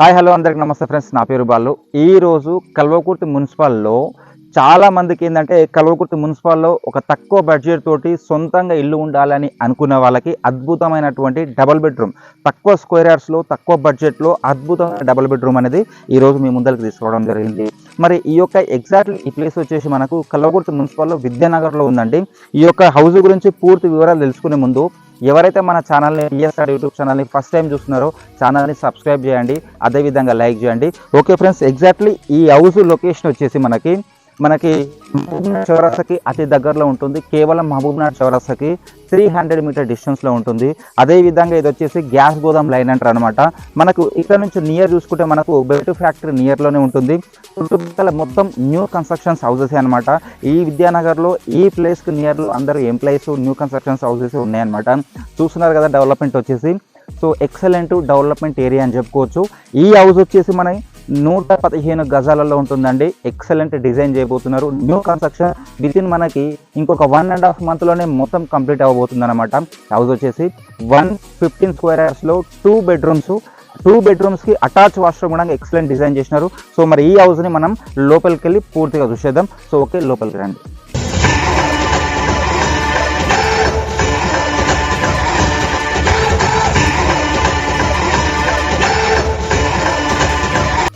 Hi hello అందరికి నమస్తే friends. నా పేరు బాలు. ఈ రోజు కల్వకుర్తి మున్సిపాల్లో చాలా మందికి ఏంటంటే కల్వకుర్తి మున్సిపాల్లో ఒక తక్కువ బడ్జెట్ తోటి సొంతంగా ఇల్లు ఉండాలని అనుకున్న వాళ్ళకి అద్భుతమైనటువంటి డబుల్ బెడ్రూమ్. తక్కువ స్క్వేర్ యార్డ్స్లో తక్కువ బడ్జెట్లో అద్భుతమైన డబుల్ బెడ్రూమ్ అనేది ఈ రోజు మీ ముందరికి తీసుకురావడం జరిగింది. మరి ఈ యొక్క ఎగ్జాక్ట్లీ ఈ ప్లేస్ వచ్చేసి మనకు కల్వకుర్తి మున్సిపాల్లో విద్యానగర్లో ఉందండి. ఈ యొక్క హౌస్ గురించి పూర్తి వివరాలు తెలుసుకునే ముందు ఎవరైతే మన ఛానల్ని పిఎస్ఆర్ యూట్యూబ్ ఛానల్ని ఫస్ట్ టైం చూస్తున్నారో ఛానల్ని సబ్స్క్రైబ్ చేయండి అదేవిధంగా లైక్ చేయండి. ఓకే ఫ్రెండ్స్ ఎగ్జాక్ట్లీ ఈ హౌస్ లొకేషన్ వచ్చేసి మనకి మనకి మహబూబ్నగర్ చౌరస్తాకి అతి దగ్గరలో ఉంటుంది. కేవలం మహబూబ్నాథ్ చౌరస్తాకి త్రీ హండ్రెడ్ మీటర్ డిస్టెన్స్లో ఉంటుంది. అదేవిధంగా ఇది వచ్చేసి గ్యాస్ గోదాం లైన్ అంటారు అనమాట మనకు ఇక్కడ నుంచి నియర్ చూసుకుంటే మనకు బెల్ట్ ఫ్యాక్టరీ నియర్లోనే ఉంటుంది. చుట్టుపక్కల మొత్తం న్యూ కన్స్ట్రక్షన్స్ హౌసెస్ అనమాట ఈ విద్యానగర్లో ఈ ప్లేస్కి నియర్లో అందరూ ఎంప్లాయీస్ న్యూ కన్స్ట్రక్షన్స్ హౌసెస్ ఉన్నాయన్నమాట. చూస్తున్నారు కదా డెవలప్మెంట్ వచ్చేసి. సో ఎక్సలెంట్ డెవలప్మెంట్ ఏరియా అని చెప్పుకోవచ్చు. ఈ హౌస్ వచ్చేసి మన నూట పదిహేను గజాలలో ఉంటుందండి. ఎక్సలెంట్ డిజైన్ చేయబోతున్నారు. న్యూ కన్స్ట్రక్షన్ విత్ ఇన్ మనకి ఇంకొక వన్ అండ్ హాఫ్ మంత్లోనే మొత్తం కంప్లీట్ అవ్వబోతుంది అనమాట హౌస్ వచ్చేసి వన్ ఫిఫ్టీన్ స్క్వేర్లో టూ బెడ్రూమ్స్ టూ బెడ్రూమ్స్కి అటాచ్ వాష్రూమ్ కూడా ఎక్సలెంట్ డిజైన్ చేసినారు. సో మరి ఈ హౌస్ని మనం లోపలికి వెళ్ళి పూర్తిగా చూసేద్దాం. సో ఓకే లోపలికి రండి.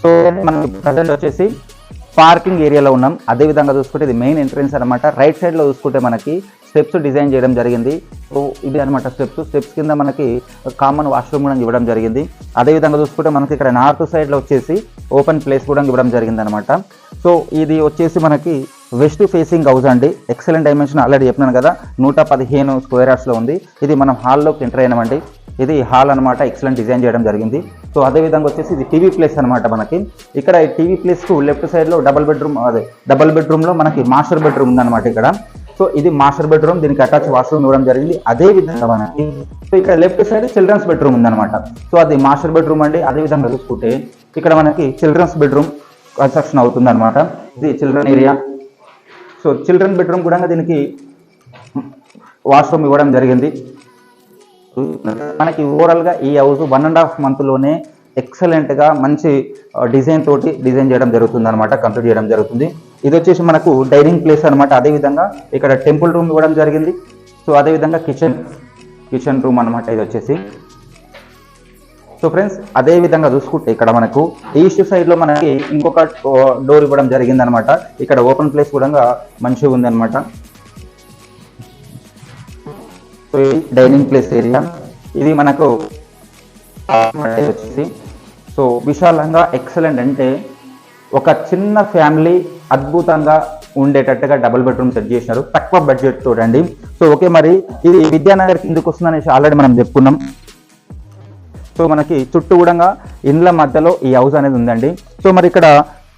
సో మనం ప్రజెంట్ వచ్చేసి పార్కింగ్ ఏరియాలో ఉన్నాం. అదే విధంగా చూసుకుంటే ఇది మెయిన్ ఎంట్రన్స్ అనమాట రైట్ సైడ్లో చూసుకుంటే మనకి స్టెప్స్ డిజైన్ చేయడం జరిగింది. సో ఇది అనమాట స్టెప్స్ స్టెప్స్ కింద మనకి కామన్ వాష్రూమ్ కూడా ఇవ్వడం జరిగింది. అదే విధంగా చూసుకుంటే మనకి ఇక్కడ నార్త్ సైడ్లో వచ్చేసి ఓపెన్ ప్లేస్ కూడా ఇవ్వడం జరిగింది అనమాట సో ఇది వచ్చేసి మనకి వెస్ట్ ఫేసింగ్ హౌస్ అండి. ఎక్సలెంట్ డైమెన్షన్ ఆల్రెడీ చెప్పినాను కదా. నూట పదిహేను స్క్వేర్ యార్డ్స్లో ఉంది. ఇది మనం హాల్లోకి ఎంటర్ అయినామండి. ఇది హాల్ అనమాట ఎక్సలెంట్ డిజైన్ చేయడం జరిగింది. సో అదే విధంగా వచ్చేసి ఇది టీవీ ప్లేస్ అనమాట మనకి. ఇక్కడ ఈ టీవీ ప్లేస్కు లెఫ్ట్ సైడ్లో డబల్ బెడ్రూమ్ అదే డబల్ బెడ్రూమ్లో మనకి మాస్టర్ బెడ్రూమ్ ఉందన్నమాట ఇక్కడ. సో ఇది మాస్టర్ బెడ్రూమ్ దీనికి అటాచ్ వాష్రూమ్ ఇవ్వడం జరిగింది. అదే విధంగా మనకి సో ఇక్కడ లెఫ్ట్ సైడ్ చిల్డ్రన్స్ బెడ్రూమ్ ఉందన్నమాట. సో అది మాస్టర్ బెడ్రూమ్ అండి. అదే విధంగా చూసుకుంటే ఇక్కడ మనకి చిల్డ్రన్స్ బెడ్రూమ్ కన్స్ట్రక్షన్ అవుతుందన్నమాట. ఇది children area so children bedroom కూడా దీనికి వాష్రూమ్ ఇవ్వడం జరిగింది. మనకి ఓవరాల్గా ఈ హౌస్ వన్ అండ్ హాఫ్ మంత్లోనే ఎక్సలెంట్గా మంచి డిజైన్ తోటి డిజైన్ చేయడం జరుగుతుంది అనమాట కంప్లీట్ చేయడం జరుగుతుంది. ఇది వచ్చేసి మనకు డైనింగ్ ప్లేస్ అనమాట అదేవిధంగా ఇక్కడ టెంపుల్ రూమ్ ఇవ్వడం జరిగింది. సో అదేవిధంగా కిచెన్ కిచెన్ రూమ్ అనమాట ఇది వచ్చేసి. సో ఫ్రెండ్స్ అదే విధంగా చూసుకుంటే ఇక్కడ మనకు ఈస్ట్ సైడ్లో మనకి ఇంకొక డోర్ ఇవ్వడం జరిగిందనమాట ఇక్కడ ఓపెన్ ప్లేస్ కూడా మంచిగా ఉంది అనమాట సో డైనింగ్ ప్లేస్ ఏరియా. ఇది మనకు వచ్చేసి. సో విశాలంగా ఎక్సలెంట్ అంటే ఒక చిన్న ఫ్యామిలీ అద్భుతంగా ఉండేటట్టుగా డబుల్ బెడ్రూమ్ సెట్ చేసినారు. తక్కువ బడ్జెట్ చూడండి సో ఓకే మరి ఇది విద్యానగర్ కిందకు వస్తుందనేసి ఆల్రెడీ మనం చెప్పుకున్నాం. సో మనకి చుట్టూ కూడా ఇండ్ల మధ్యలో ఈ హౌస్ అనేది ఉందండి. సో మరి ఇక్కడ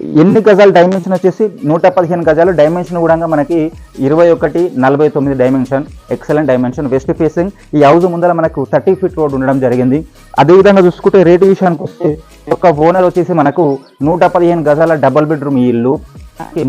ఎన్ని గజాలు డైమెన్షన్ వచ్చేసి నూట పదిహేను గజాలు డైమెన్షన్ కూడా మనకి ఇరవై ఒకటి నలభై తొమ్మిది dimension excellent dimension west facing ఈ హౌస్ ముందర మనకు థర్టీ ఫీట్ రోడ్ ఉండడం జరిగింది. అదేవిధంగా చూసుకుంటే రేటు విషయానికి వస్తే ఒక ఓనర్ వచ్చేసి మనకు నూట పదిహేను గజాల డబల్ బెడ్రూమ్ ఇల్లు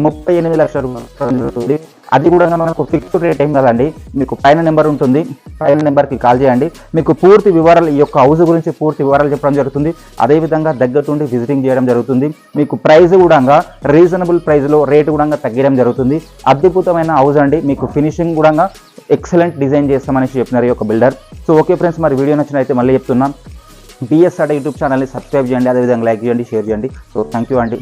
ముప్పై ఎనిమిది లక్షల రూపాయలు. అది కూడా మనకు ఫిక్స్డ్ రేట్ ఏం కదండి. మీకు పైన నెంబర్ ఉంటుంది. పైన నెంబర్కి కాల్ చేయండి. మీకు పూర్తి వివరాలు ఈ యొక్క హౌస్ గురించి పూర్తి వివరాలు చెప్పడం జరుగుతుంది. అదేవిధంగా దగ్గరుండి విజిటింగ్ చేయడం జరుగుతుంది. మీకు ప్రైస్ కూడా రీజనబుల్ ప్రైస్లో రేటు కూడా తగ్గడం జరుగుతుంది. అద్భుతమైన హౌస్ అండి. మీకు ఫినిషింగ్ కూడా ఎక్సలెంట్ డిజైన్ చేస్తామని చెప్పినారు ఈ యొక్క బిల్డర్ సో ఓకే ఫ్రెండ్స్ మరి వీడియో నచ్చినైతే మళ్ళీ చెప్తున్నాం. బిఎస్ఆర్ యూట్యూబ్ ఛానల్ని సబ్స్క్రైబ్ చేయండి. అదేవిధంగా లైక్ చేయండి షేర్ చేయండి. సో థ్యాంక్ యూ అండి.